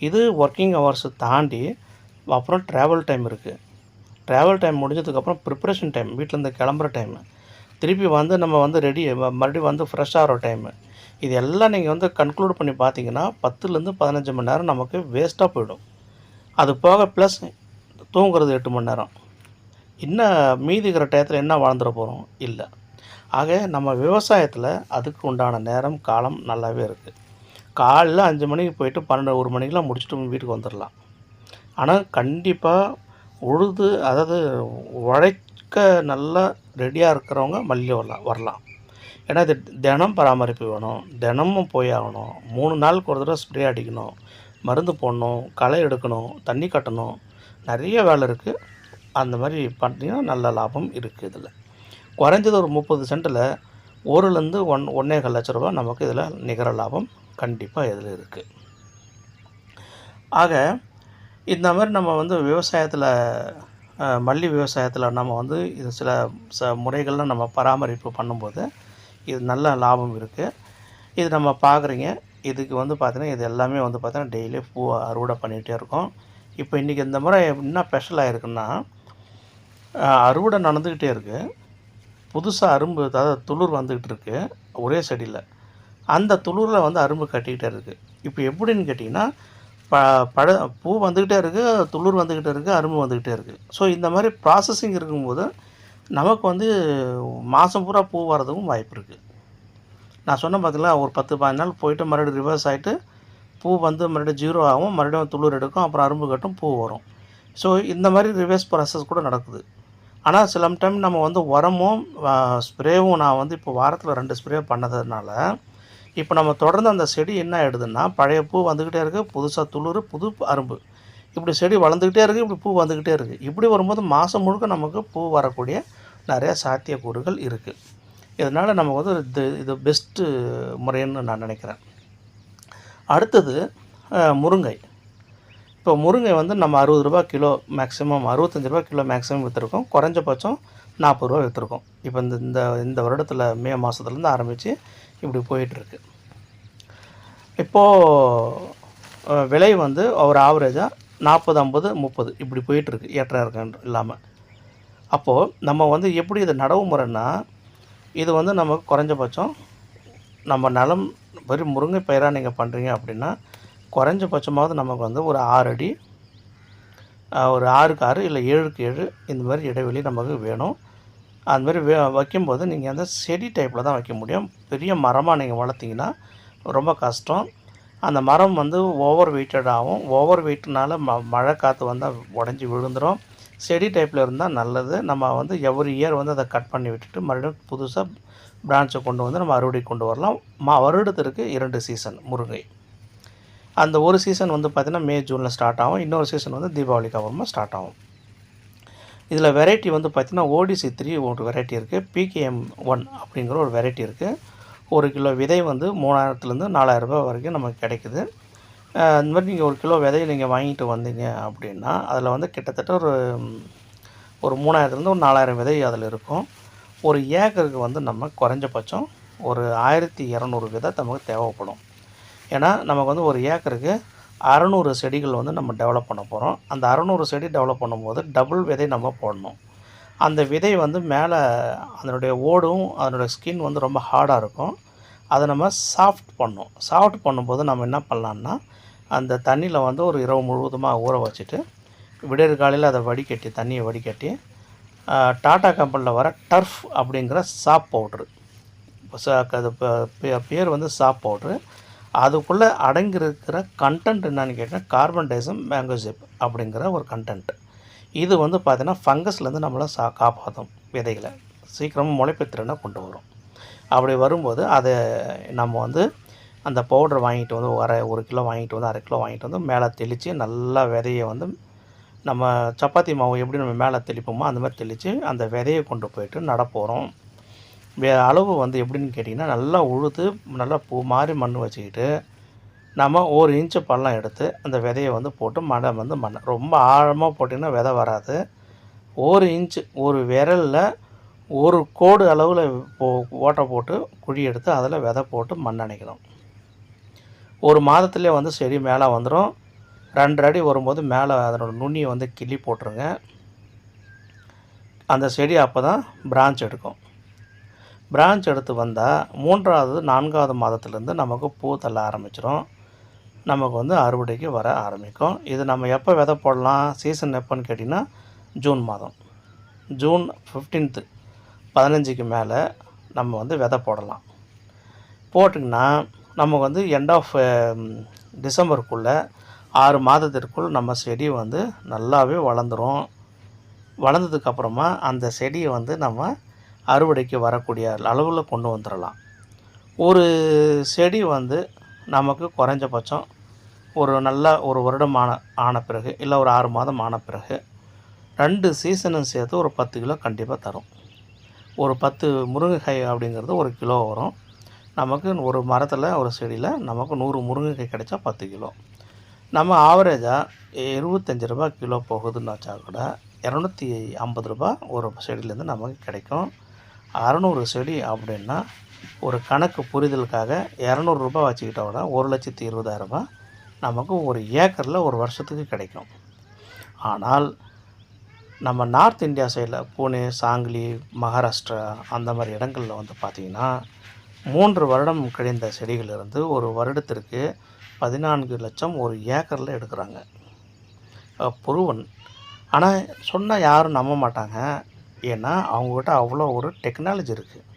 Speaker 1: இது ஒர்க்கிங் ஹவர்ஸ் தாண்டி அப்புறம் ட்ராவல் டைம் இருக்குது ட்ராவல் டைம் முடிஞ்சதுக்கப்புறம் ப்ரிப்பரேஷன் டைம் வீட்டிலேருந்து கிளம்புற டைமு திருப்பி வந்து நம்ம வந்து ரெடி மறுபடியும் வந்து ஃப்ரெஷ் ஆகிற டைமு இது எல்லாம் நீங்கள் வந்து கன்க்ளூட் பண்ணி பார்த்தீங்கன்னா பத்துலேருந்து பதினஞ்சு மணி நேரம் நமக்கு வேஸ்ட்டாக போயிடும். அது போக ப்ளஸ் தூங்குறது எட்டு மணி நேரம். இன்னும் மீதி இருக்கிற டயத்தில் என்ன வாழ்ந்துட போகிறோம் இல்லை. ஆக நம்ம விவசாயத்தில் அதுக்கு உண்டான நேரம் காலம் நல்லாவே இருக்குது காலையில் அஞ்சு மணிக்கு போயிட்டு பன்னெண்டு ஒரு மணிக்கெலாம் முடிச்சுட்டு வீட்டுக்கு வந்துடலாம் ஆனால் கண்டிப்பாக உழுது அதாவது உழைக்க நல்லா ரெடியாக இருக்கிறவங்க மல்லிகை வரலாம் வரலாம். ஏன்னா இது தினம் பராமரிப்பு வேணும் தினமும் போய் ஆகணும் மூணு நாளுக்கு ஒரு தடவை ஸ்ப்ரே அடிக்கணும் மருந்து போடணும் களை எடுக்கணும் தண்ணி கட்டணும் நிறைய வேலை இருக்குது அந்த மாதிரி பண்ணிங்கன்னா நல்ல லாபம் இருக்குது இதில். குறைஞ்சது ஒரு முப்பது சென்ட்டில் ஒருலேருந்து ஒன் ஒன்றேகால் லட்ச ரூபா நமக்கு இதில் நிகர லாபம் கண்டிப்பாக இதில் இருக்குது ஆக இந்த மாதிரி நம்ம வந்து விவசாயத்தில் மல்லி விவசாயத்தில் நம்ம வந்து இது சில ச முறைகள்லாம் நம்ம பராமரிப்பு பண்ணும்போது இது நல்ல லாபம் இருக்குது இது நம்ம பார்க்குறீங்க இதுக்கு வந்து பார்த்திங்கன்னா இது எல்லாமே வந்து பார்த்திங்கன்னா டெய்லி பூ அறுவடை பண்ணிகிட்டே இருக்கோம். இப்போ இன்றைக்கி இந்த முறை என்ன ஸ்பெஷலாக இருக்குன்னா அறுவடை நடந்துக்கிட்டே இருக்குது புதுசாக அரும்பு அதாவது துளிர் வந்துக்கிட்டு இருக்குது ஒரே செடியில். அந்த துளிரில் வந்து அரும்பு கட்டிக்கிட்டே இருக்குது இப்போ எப்படின்னு கேட்டிங்கன்னா ப பழ பூ வந்துக்கிட்டே இருக்குது துளிர் வந்துக்கிட்டே இருக்குது அரும்பு வந்துக்கிட்டே இருக்குது ஸோ இந்த மாதிரி ப்ராசஸிங் இருக்கும்போது நமக்கு வந்து மாதம் பூரா பூ வரதுக்கும் வாய்ப்பு இருக்குது நான் சொன்னேன் பார்த்தீங்களா ஒரு பத்து பதினஞ்சு நாள் போயிட்டு மறுபடியும் ரிவர்ஸ் ஆகிட்டு பூ வந்து மறுபடியும் ஜீரோ ஆகும் மறுபடியும் துளிர் எடுக்கும் அப்புறம் அரும்பு கட்டும் பூ வரும். ஸோ இந்த மாதிரி ரிவர்ஸ் ப்ராசஸ் கூட நடக்குது. ஆனால் சில டைம் நம்ம வந்து உரமும் ஸ்ப்ரேவும் நான் வந்து இப்போ வாரத்தில் ரெண்டு ஸ்ப்ரே பண்ணதுனால இப்போ நம்ம தொடர்ந்து அந்த செடி என்ன ஆகிடுதுன்னா பழைய பூ வந்துக்கிட்டே இருக்குது புதுசாக துளிர் புது அரும்பு. இப்படி செடி வளர்ந்துக்கிட்டே இருக்குது இப்படி பூ வந்துக்கிட்டே இருக்குது இப்படி வரும்போது மாதம் முழுக்க நமக்கு பூ வரக்கூடிய நிறையா சாத்தியக்கூறுகள் இருக்குது இதனால் நம்ம வந்து இது இது பெஸ்ட்டு முறைன்னு நான் நினைக்கிறேன். அடுத்தது முருங்கை. இப்போ முருங்கை வந்து நம்ம அறுபது ரூபா கிலோ மேக்ஸிமம் அறுபத்தஞ்சு ரூபா கிலோ மேக்ஸிமம் விற்றுருக்கோம் குறைஞ்சபட்சம் நாற்பது ரூபா விற்றுருக்கோம் இப்போ இந்த இந்த இந்த வருடத்தில் மே மாதத்துலேருந்து ஆரம்பித்து இப்படி போயிட்டுருக்கு. இப்போது விலை வந்து ஒரு ஆவரேஜாக நாற்பது ஐம்பது முப்பது இப்படி போயிட்டுருக்கு. ஏற்ற இறக்கம் இல்லாமல் அப்போது நம்ம வந்து எப்படி இது நடவு முறைன்னா இது வந்து நமக்கு குறைஞ்சபட்சம் நம்ம நலம் வெறும் முருங்கை பயிராக நீங்கள் பண்ணுறீங்க அப்படின்னா குறைஞ்சபட்சமாவது நமக்கு வந்து ஒரு ஆறு அடி ஒரு ஆறுக்கு ஆறு இல்லை ஏழுக்கு ஏழு இந்த மாதிரி இடைவெளி நமக்கு வேணும். அதுமாரி வே வைக்கும்போது நீங்கள் வந்து செடி டைப்பில் தான் வைக்க முடியும். பெரிய மரமாக நீங்கள் வளர்த்திங்கன்னா ரொம்ப கஷ்டம். அந்த மரம் வந்து ஓவர் வெயிட்டட் ஆகும் ஓவர் வெயிட்னால ம மழை காற்று வந்தால் உடஞ்சி விழுந்துடும் செடி டைப்பில் இருந்தால் நல்லது. நம்ம வந்து எவ்ரி இயர் வந்து அதை கட் பண்ணி விட்டுட்டு மறுபடியும் புதுசாக பிரான்ச்சை கொண்டு வந்து நம்ம அறுவடை கொண்டு வரலாம். மா வருடத்திற்கு இரண்டு சீசன் முருங்கை. அந்த ஒரு சீசன் வந்து பார்த்திங்கன்னா மே ஜூனில் ஸ்டார்ட் ஆகும். இன்னொரு சீசன் வந்து தீபாவளிக்கு அப்புறமா ஸ்டார்ட் ஆகும். இதில் வெரைட்டி வந்து பார்த்திங்கன்னா ஓடிசி த்ரீ ஒரு வெரைட்டி இருக்குது பிகேஎம் ஒன் அப்படிங்கிற ஒரு வெரைட்டி இருக்குது ஒரு கிலோ விதை வந்து மூணாயிரத்துலேருந்து நாலாயிரம் ரூபாய் வரைக்கும் நமக்கு கிடைக்குது. இந்த மாதிரி நீங்கள் ஒரு கிலோ விதையை நீங்கள் வாங்கிட்டு வந்தீங்க அப்படின்னா அதில் வந்து கிட்டத்தட்ட ஒரு ஒரு மூணாயிரத்துலேருந்து ஒரு நாலாயிரம் விதை அதில் இருக்கும். ஒரு ஏக்கருக்கு வந்து நம்ம குறைஞ்சபட்சம் ஒரு ஆயிரத்தி இரநூறு விதை நமக்கு தேவைப்படும். ஏன்னா நமக்கு வந்து ஒரு ஏக்கருக்கு அறநூறு செடிகள் வந்து நம்ம டெவலப் பண்ண போகிறோம் அந்த அறநூறு செடி டெவலப் பண்ணும்போது டபுள் விதை நம்ம போடணும். அந்த விதை வந்து மேலே அதனுடைய ஓடும் அதனுடைய ஸ்கின் வந்து ரொம்ப ஹார்டாக இருக்கும். அதை நம்ம சாஃப்ட் பண்ணோம் சாஃப்ட் பண்ணும்போது நம்ம என்ன பண்ணலான்னா அந்த தண்ணியில் வந்து ஒரு இரவு முழுவதுமாக ஊற வச்சுட்டு விடியற் காலையில் அதை வடிகட்டி தண்ணியை வடிகட்டி டாட்டா டாடா கம்பெனியில் வர டர்ஃப் அப்படிங்கிற சாப் பவுட்ரு. அது பே- பேர் வந்து சாப் பவுட்ரு. அதுக்குள்ளே அடங்கியிருக்கிற கண்டென்ட் என்னன்னு கேட்டால் கார்பன் டைசம் மேங்கோசிப் அப்படிங்கிற ஒரு கண்டென்ட் இது வந்து பார்த்திங்கன்னா ஃபங்கஸ்லேருந்து நம்மளை சா காப்பாற்றும் விதைகளை. சீக்கிரமாக முளைப்புத்திறனை கொண்டு வரும். அப்படி வரும்போது அதை நம்ம வந்து அந்த பவுடர் வாங்கிட்டு வந்து ஒரு அரை ஒரு கிலோ வாங்கிட்டு வந்து அரை கிலோ வாங்கிட்டு வந்து மேலே தெளித்து நல்லா விதையை வந்து நம்ம சப்பாத்தி மாவு எப்படி நம்ம மேலே தெளிப்போமோ அந்த மாதிரி தெளித்து அந்த விதையை கொண்டு போயிட்டு நட போகிறோம் வே அளவு வந்து எப்படின்னு கேட்டிங்கன்னா நல்லா உழுது நல்லா பூ மாதிரி மண் வச்சுக்கிட்டு நம்ம ஒரு இன்ச்சு பள்ளம் எடுத்து அந்த விதையை வந்து போட்டு மடை வந்து மண் ரொம்ப ஆழமாக போட்டிங்கன்னா விதை வராது. ஒரு இன்ச்சு ஒரு விரலில் ஒரு கோடு அளவில் போ ஓட்டை போட்டு குழி எடுத்து அதில் விதை போட்டு மண் அணைக்கணும். ஒரு மாதத்துலேயே வந்து செடி மேலே வந்துடும் ரெண்டு அடி வரும்போது மேலே அதனோட நுனியை வந்து கிள்ளி போட்டுருங்க. அந்த செடி அப்போ தான் பிரான்ச் எடுக்கும். பிரான்ச் எடுத்து வந்தால் மூன்றாவது நான்காவது மாதத்துலேருந்து நமக்கு பூ தள்ள ஆரம்பிச்சிடும் நமக்கு வந்து அறுவடைக்கு வர ஆரம்பிக்கும். இது நம்ம எப்போ விதை போடலாம் சீசன் எப்போன்னு கேட்டிங்கன்னா ஜூன் மாதம். ஜூன் ஃபிஃப்டீன்த்து பதினஞ்சுக்கு மேலே நம்ம வந்து விதை போடலாம். போட்டிங்கன்னா நமக்கு வந்து எண்ட் ஆஃப் டிசம்பருக்குள்ளே ஆறு மாதத்திற்குள் நம்ம செடி வந்து நல்லாவே வளர்ந்துரும். வளர்ந்ததுக்கப்புறமா அந்த செடியை வந்து நம்ம அறுவடைக்கு வரக்கூடிய அளவில் கொண்டு வந்துடலாம் ஒரு செடி வந்து நமக்கு குறைஞ்சபட்சம் ஒரு நல்ல ஒரு வருடம் ஆன ஆன பிறகு இல்லை ஒரு ஆறு மாதம் ஆன பிறகு ரெண்டு சீசனும் சேர்த்து ஒரு பத்து கிலோ கண்டிப்பாக தரும். ஒரு பத்து முருங்கைக்காய் அப்படிங்கிறது ஒரு கிலோ வரும். நமக்கு ஒரு மரத்தில் ஒரு செடியில் நமக்கு நூறு முருங்கைக்காய் கிடைச்சா பத்து கிலோ. நம்ம ஆவரேஜாக இருபத்தஞ்சி ரூபா கிலோ போகுதுன்னு வச்சா கூட இரநூத்தி ஐம்பது ரூபா ஒரு செடியிலேருந்து நமக்கு கிடைக்கும். அறநூறு செடி அப்படின்னா ஒரு கணக்கு புரிதலுக்காக இரநூறுபா வச்சுக்கிட்டோம்னா ஒரு லட்சத்தி இருபதாயிரம் ரூபாய் நமக்கு ஒரு ஏக்கரில் ஒரு வருஷத்துக்கு கிடைக்கும். ஆனால் நம்ம நார்த் இந்தியா சைடில் பூனே சாங்கிலி மகாராஷ்டிரா அந்த மாதிரி இடங்களில் வந்து பார்த்திங்கன்னா மூன்று வருடம் கழிந்த செடிகளிலிருந்து ஒரு வருடத்திற்கு பதினான்கு லட்சம் ஒரு ஏக்கரில் எடுக்கிறாங்க. புருவன். ஆனால் சொன்னால் யாரும் நம்ப மாட்டாங்க. ஏன்னா அவங்கக்கிட்ட அவ்வளோ ஒரு டெக்னாலஜி இருக்குது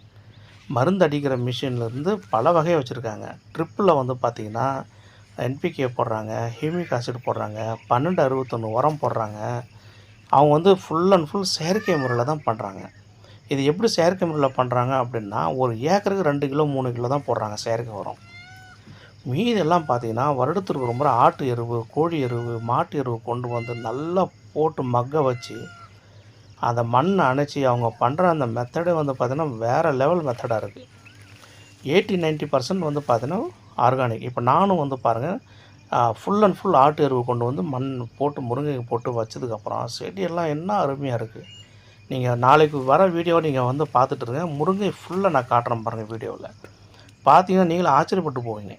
Speaker 1: மருந்து அடிக்கிற மிஷின்லேருந்து பல வகையை வச்சுருக்காங்க. ட்ரிப்பில் வந்து பார்த்திங்கன்னா என்பிகே போடுறாங்க ஹியூமிக் ஆசிட் போடுறாங்க பன்னெண்டு அறுபத்தொன்று உரம் போடுறாங்க. அவங்க வந்து ஃபுல் அண்ட் ஃபுல் செயற்கை முறையில் தான் பண்ணுறாங்க இது எப்படி செயற்கை முறையில் பண்ணுறாங்க அப்படின்னா ஒரு ஏக்கருக்கு ரெண்டு கிலோ மூணு கிலோ தான் போடுறாங்க செயற்கை உரம். மீதெல்லாம் பார்த்தீங்கன்னா வருடத்திற்கு ஒரு முறை ஆட்டு எருவு கோழி எருவு மாட்டு எருவு கொண்டு வந்து நல்லா போட்டு மக்க வச்சு அந்த மண்ணை அணைச்சி அவங்க பண்ணுற அந்த மெத்தடே வந்து பார்த்திங்கன்னா வேறு லெவல் மெத்தடாக இருக்குது எயிட்டி 90% பர்சன்ட் வந்து பார்த்தீங்கன்னா ஆர்கானிக் இப்போ நானும் வந்து பாருங்கள் ஃபுல் அண்ட் ஃபுல் ஆட்டு எருவு கொண்டு வந்து மண் போட்டு முருங்கை போட்டு வச்சதுக்கப்புறம் செடியெல்லாம் என்ன அருமையாக இருக்குது நீங்கள் நாளைக்கு வர வீடியோவை நீங்கள் வந்து பார்த்துட்டு இருங்க. முருங்கை ஃபுல்லாக நான் காட்டுறேன் பாருங்கள் வீடியோவில் பார்த்தீங்கன்னா நீங்களும் ஆச்சரியப்பட்டு போவீங்க.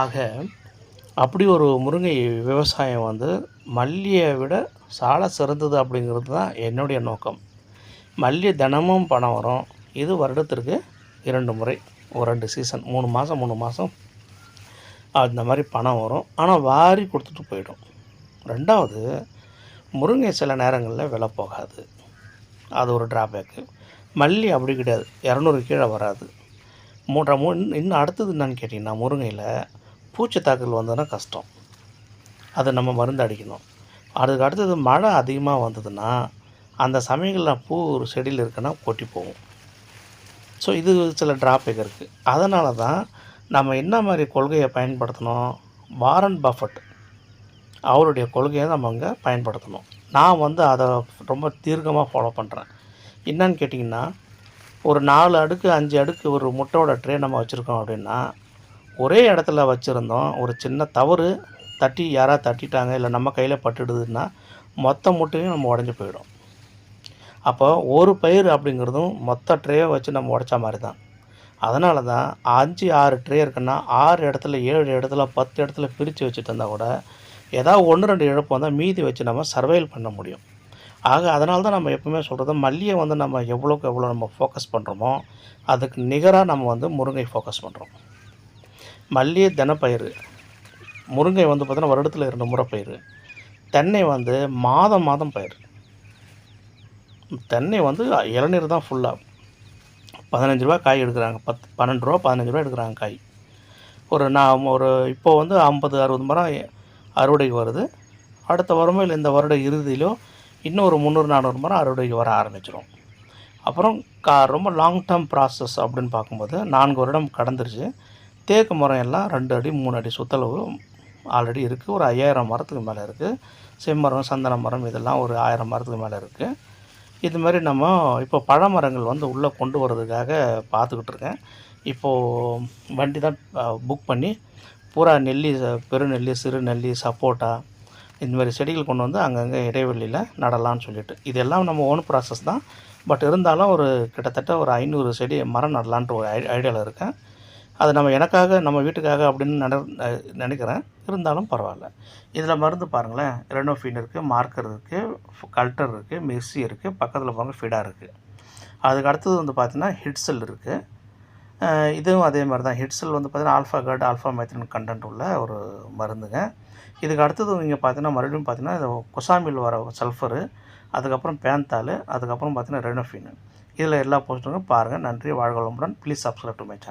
Speaker 1: ஆக அப்படி ஒரு முருங்கை விவசாயம் வந்து மல்லியை விட சால சிறந்தது அப்படிங்கிறது தான் என்னுடைய நோக்கம். மல்லிகை தினமும் பணம் வரும். இது வருடத்திற்கு இரண்டு முறை ஒரு ரெண்டு சீசன் மூணு மாதம் மூணு மாதம் அந்த மாதிரி பணம் வரும். ஆனால் வாரி கொடுத்துட்டு போயிடும். ரெண்டாவது முருங்கை சில நேரங்களில் விலை போகாது. அது ஒரு ட்ராபேக்கு மல்லி அப்படி கிடையாது. இரநூறு கீழே வராது. மூன்றரை மூ இன்னும் அடுத்தது என்னன்னு கேட்டிங்கன்னா முருங்கையில் பூச்சி தாக்குதல் வந்ததுன்னா கஷ்டம். அதை நம்ம மருந்து அடிக்கணும். அதுக்கு அடுத்தது மழை அதிகமாக வந்ததுன்னா அந்த சமயங்களில் பூ ஒரு செடியில் இருக்குன்னா கொட்டி போகும். ஸோ இது சில டிராபேக் இருக்குது அதனால தான் நம்ம என்ன மாதிரி கொள்கையை பயன்படுத்தணும்? வாரன் பஃபட் அவருடைய கொள்கையை நம்ம அங்கே பயன்படுத்தணும். நான் வந்து அதை ரொம்ப தீர்க்கமாக ஃபாலோ பண்ணுறேன் என்னன்னு கேட்டிங்கன்னா ஒரு நாலு அடுக்கு அஞ்சு அடுக்கு ஒரு முட்டையோட ட்ரே நம்ம வச்சுருக்கோம் அப்படின்னா ஒரே இடத்துல வச்சுருந்தோம் ஒரு சின்ன தவறு தட்டி யாராவது தட்டிட்டாங்க இல்லை நம்ம கையில் பட்டுடுதுன்னா மொத்த முட்டையும் நம்ம உடஞ்சி போயிடும். அப்போ ஒரு பயிர் அப்படிங்கிறதும் மொத்த ட்ரேயை வச்சு நம்ம உடைச்ச மாதிரி தான் அதனால தான் அஞ்சு ஆறு ட்ரே இருக்குன்னா ஆறு இடத்துல ஏழு இடத்துல பத்து இடத்துல பிரித்து வச்சுட்டு இருந்தால் கூட ஏதாவது ஒன்று ரெண்டு இழப்பு வந்தால் மீதி வச்சு நம்ம சர்வைல் பண்ண முடியும். ஆக அதனால தான் நம்ம எப்பவுமே சொல்கிறது மல்லியை வந்து நம்ம எவ்வளோக்கு எவ்வளோ நம்ம ஃபோக்கஸ் பண்ணுறோமோ அதுக்கு நிகராக நம்ம வந்து முருங்கை ஃபோக்கஸ் பண்ணுறோம் மல்லிகை தினப்பயிர் முருங்கை வந்து பார்த்தீங்கன்னா வருடத்தில் இரண்டு முறை பயிர் தென்னை வந்து மாதம் மாதம் பயிர் தென்னை வந்து இளநீர் தான் ஃபுல்லாக பதினஞ்சு ரூபா காய் எடுக்கிறாங்க பத்து பன்னெண்டு ரூபா பதினஞ்சு ரூபா எடுக்கிறாங்க காய். ஒரு நான் ஒரு இப்போ வந்து ஐம்பது அறுபது மரம் அறுவடைக்கு வருது. அடுத்த வருமோ இல்லை இந்த வருட இறுதியிலோ இன்னும் ஒரு முந்நூறு நானூறு மரம் அறுவடைக்கு வர ஆரம்பிச்சிடும் அப்புறம் கா ரொம்ப லாங் டேர்ம் ப்ராசஸ் அப்படின்னு பார்க்கும்போது நான்கு வருடம் கடந்துருச்சு. தேக்கு மரம் எல்லாம் ரெண்டு அடி மூணு அடி சுத்தளவு ஆல்ரெடி இருக்குது ஒரு ஐயாயிரம் மரத்துக்கு மேலே இருக்குது செம்மரம் சந்தன மரம் இதெல்லாம் ஒரு ஆயிரம் மரத்துக்கு மேலே இருக்குது இது மாதிரி நம்ம இப்போ பழமரங்கள் வந்து உள்ளே கொண்டு வர்றதுக்காக பார்த்துக்கிட்டு இருக்கேன். இப்போது வண்டி தான் புக் பண்ணி பூரா நெல்லி பெருநெல்லி சிறு நெல்லி சப்போட்டா இந்த மாதிரி செடிகள் கொண்டு வந்து அங்கங்கே இடைவெளியில் நடலாம்னு சொல்லிட்டு. இதெல்லாம் நம்ம ஓன் ப்ராசஸ் தான். பட் இருந்தாலும் ஒரு கிட்டத்தட்ட ஒரு ஐநூறு செடி மரம் நடலான்ட்டு ஒரு ஐ ஐடியாவில் இருக்கேன். அது நம்ம எனக்காக நம்ம வீட்டுக்காக அப்படின்னு நட நினைக்கிறேன். இருந்தாலும் பரவாயில்ல. இதில் மருந்து பாருங்களேன். ரெனோஃபின் இருக்குது மார்க்கர் இருக்குது கல்டர் இருக்குது மெர்சி இருக்குது பக்கத்தில் பாருங்க ஃபிடா இருக்குது அதுக்கு அடுத்தது வந்து பார்த்திங்கன்னா ஹிட்ஸல் இருக்குது இதுவும் அதே மாதிரி தான். ஹெட்செல் வந்து பார்த்திங்கன்னா ஆல்ஃபா கார்டு ஆல்ஃபா மைத்திரன் கண்டென்ட் உள்ள ஒரு மருந்துங்க. இதுக்கு அடுத்தது நீங்கள் பார்த்தீங்கன்னா மறுபடியும் பார்த்தீங்கன்னா இது கொசாமில் வர சல்ஃபரு அதுக்கப்புறம் பேந்தால் அதுக்கப்புறம் பார்த்தீங்கன்னா ரெனோஃபின் இதில் எல்லா போஸ்ட்டுங்களும் பாருங்கள் நன்றி வாழ்வளமுடன் please subscribe to my channel